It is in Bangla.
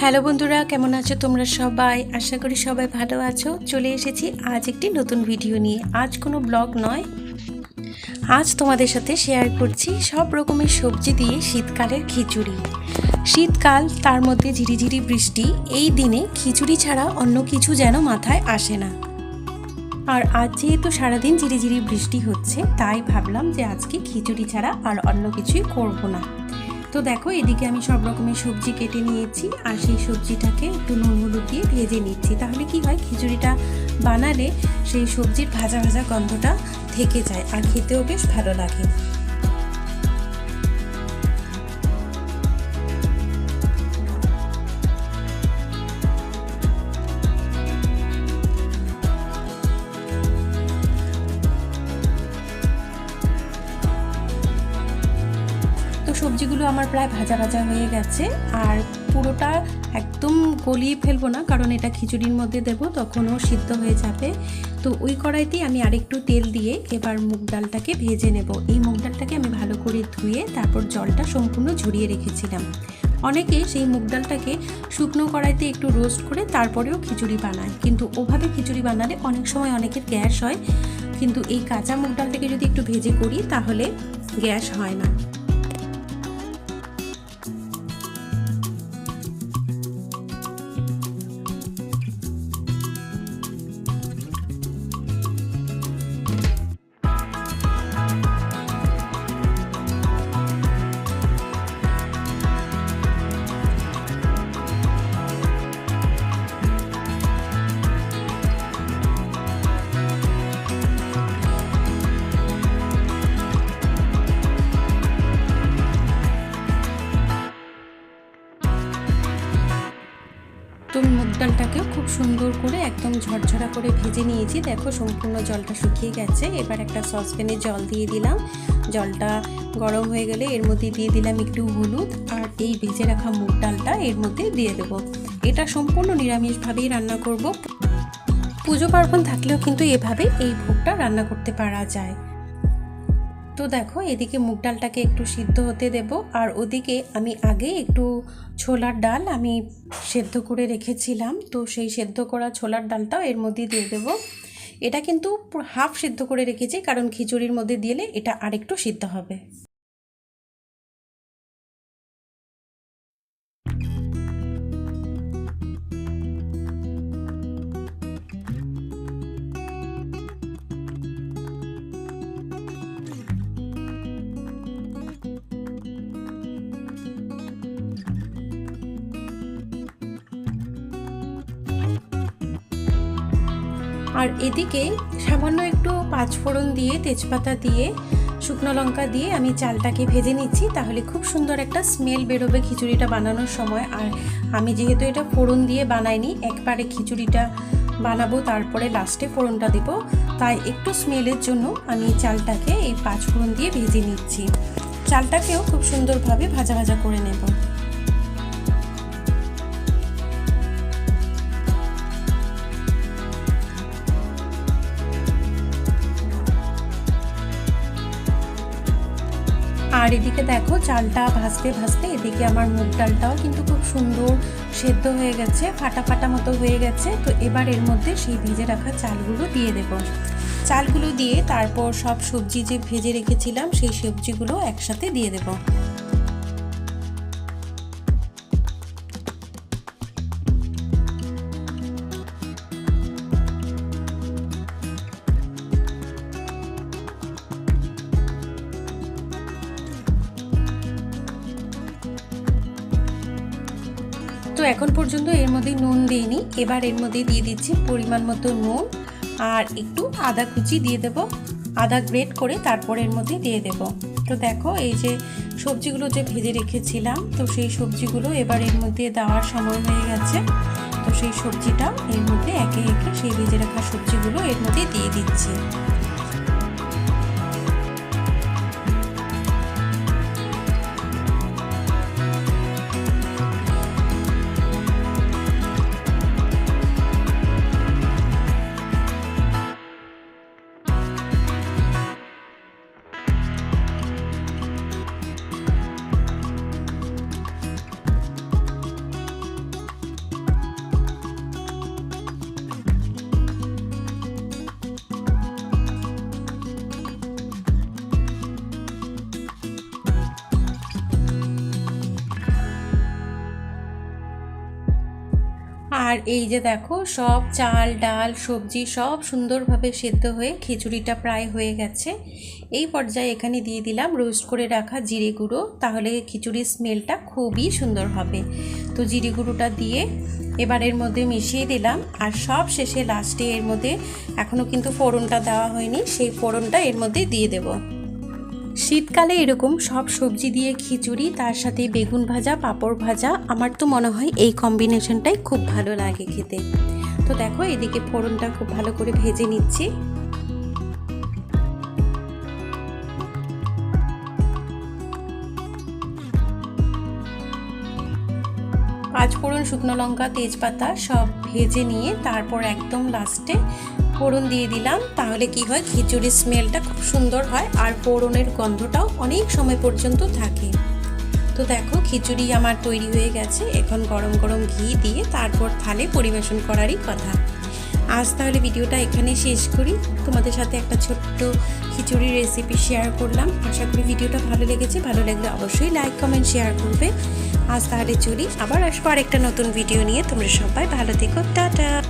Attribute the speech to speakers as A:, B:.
A: হ্যালো বন্ধুরা, কেমন আছো তোমরা সবাই? আশা করি সবাই ভালো আছো। চলে এসেছি আজ একটি নতুন ভিডিও নিয়ে। আজ কোনো ব্লগ নয়। আজ তোমাদের সাথে শেয়ার করছি সব রকমের সবজি দিয়ে শীতকালের খিচুড়ি। শীতকাল, তার মধ্যে ঝিরিঝিরি বৃষ্টি, এই দিনে খিচুড়ি ছাড়া অন্য কিছু যেন মাথায় আসে না। আর আজ যেহেতু সারাদিন ঝিরিঝিরি বৃষ্টি হচ্ছে, তাই ভাবলাম যে আজকে খিচুড়ি ছাড়া আর অন্য কিছুই করব না। তো দেখো, এদিকে আমি সব রকমের সবজি কেটে নিয়েছি আর সেই সবজিটাকে একটু নুন হলুদ দিয়ে ভেজে নিচ্ছি। তাহলে কি হয়, খিচুড়িটা বানালে সেই সবজির ভাজা ভাজা গন্ধটা থেকে যায় আর খেতেও বেশ ভালো লাগে। আমার প্রায় ভাজা ভাজা হয়ে গেছে। আর পুরোটা একদম গলিয়ে ফেলব না, কারণ এটা খিচুড়ির মধ্যে দেব, তখনও সিদ্ধ হয়ে যাবে। তো ওই কড়াইতেই আমি আরেকটু তেল দিয়ে এবার মুগ ডালটাকে ভেজে নেব। এই মুগ ডালটাকে আমি ভালো করে ধুয়ে তারপর জলটা সম্পূর্ণ ঝরিয়ে রেখেছিলাম। অনেকে সেই মুগ ডালটাকে শুকনো কড়াইতে একটু রোস্ট করে তারপরেও খিচুড়ি বানায়। কিন্তু ওভাবে খিচুড়ি বানালে অনেক সময় অনেকের গ্যাস হয়। কিন্তু এই কাঁচা মুগ ডালটাকে যদি একটু ভেজে করি, তাহলে গ্যাস হয় না। খুব সুন্দর করে একদম ঝরঝরা করে ভেজে নিয়েছি। দেখো সম্পূর্ণ জলটা শুকিয়ে গেছে। এবার একটা সসপ্যানে জল দিয়ে দিলাম। জলটা গরম হয়ে গেলে এর মধ্যে দিয়ে দিলাম একটু হলুদ আর এই ভেজে রাখা মুগ ডালটা এর মধ্যে দিয়ে দেবো। এটা সম্পূর্ণ নিরামিষভাবেই রান্না করব। পুজো পার্বণ থাকলেও কিন্তু এভাবে এই ভোগটা রান্না করতে পারা যায়। তো দেখো, এদিকে মুগ ডালটাকে একটু সিদ্ধ হতে দেব। আর ওদিকে আমি আগে একটু ছোলার ডাল আমি সেদ্ধ করে রেখেছিলাম। তো সেই সেদ্ধ করা ছোলার ডালটাও এর মধ্যে দিয়ে দেব। এটা কিন্তু হাফ সিদ্ধ করে রেখেছি, কারণ খিচুড়ির মধ্যে দিলে এটা আরেকটু সিদ্ধ হবে। আর এদিকে সামান্য একটু পাঁচফোড়ন দিয়ে তেজপাতা দিয়ে, শুকনো লঙ্কা দিয়ে আমি চালটাকে ভেজে নিচ্ছি। তাহলে খুব সুন্দর একটা স্মেল বেরোবে খিচুড়িটা বানানোর সময়। আর আমি যেহেতু এটা ফোড়ন দিয়ে বানাইনি, একবারে খিচুড়িটা বানাবো, তারপরে লাস্টে ফোড়নটা দেব। তাই একটু স্মেলের জন্য আমি চালটাকে এই পাঁচফোড়ন দিয়ে ভেজে নিচ্ছি। চালটাকেও খুব সুন্দরভাবে ভাজা ভাজা করে নেব। এদিকে দেখো, চালটা ভাজতে ভাজতে এদিকে আমার মুগ ডালটাও কিন্তু খুব সুন্দর সেদ্ধ হয়ে গেছে, ফাটা ফাটা মতো হয়ে গেছে। তো এবার এর মধ্যে সেই ভিজে রাখা চালগুলো দিয়ে দেব। চালগুলো দিয়ে তারপর সব সবজি যে ভেজে রেখেছিলাম, সেই সবজিগুলো একসাথে দিয়ে দেবো। এখন পর্যন্ত এর মধ্যে নুন দিইনি। এবার এর মধ্যে দিয়ে দিচ্ছি পরিমাণ মতো নুন আর একটু আদা কুচি দিয়ে দেব। আদা গ্রেট করে তারপর এর মধ্যে দিয়ে দেব। তো দেখো, এই যে সবজিগুলো যে ভেজে রেখেছিলাম, তো সেই সবজিগুলো এবার এর মধ্যে দেওয়ার সময় হয়ে গেছে। তো সেই সবজিটা এর মধ্যে একে একে সেই ভেজে রাখা সবজিগুলো এর মধ্যে দিয়ে দিচ্ছি। আর এই যে দেখো, সব চাল, ডাল, সবজি সব সুন্দরভাবে সেদ্ধ হয়ে খিচুড়িটা প্রায় হয়ে গেছে। এই পর্যায়ে এখানে দিয়ে দিলাম রোস্ট করে রাখা জিরে গুঁড়ো, তাহলে খিচুড়ির স্মেলটা খুবই সুন্দর হবে। তো জিরে গুঁড়োটা দিয়ে এবার এর মধ্যে মিশিয়ে দিলাম, আর সব শেষে লাস্টে এর মধ্যে এখনও কিন্তু ফোড়নটা দেওয়া হয়নি, সেই ফোড়নটা এর মধ্যে দিয়ে দেবো। শীতকালে এরকম সব সবজি দিয়ে খিচুড়ি, তার সাথে বেগুন ভাজা, পাঁপড় ভাজা, আমার তো মনে হয় এই কম্বিনেশনটাই খুব ভালো লাগে খেতে। তো দেখো, এদিকে ফোড়নটা খুব ভালো করে ভেজে নিচ্ছি। পাঁচ ফোড়ন শুকনো লঙ্কা, তেজপাতা সব ভেজে নিয়ে তারপর একদম লাস্টে ফোড়ন দিয়ে দিলাম, তাহলে কি হয়? খিচুড়ির স্মেলটা খুব সুন্দর হয় আর ফোড়নের গন্ধটাও অনেক সময় পর্যন্ত থাকে। তো দেখো, খিচুড়ি আমার তৈরি হয়ে গেছে। এখন গরম গরম ঘি দিয়ে তারপর থালে পরিবেশন করারই কথা। আজ তাহলে ভিডিওটা এখানে শেষ করি। তোমাদের সাথে একটা ছোট্ট খিচুড়ির রেসিপি শেয়ার করলাম। আশা করি ভিডিওটা ভালো লেগেছে। ভালো লাগলে অবশ্যই লাইক কমেন্ট শেয়ার করবে। আজ তাহলে চলি। আবার আসব আরেকটা নতুন ভিডিও নিয়ে। তোমরা সবাই ভালো থেকো। টাটা!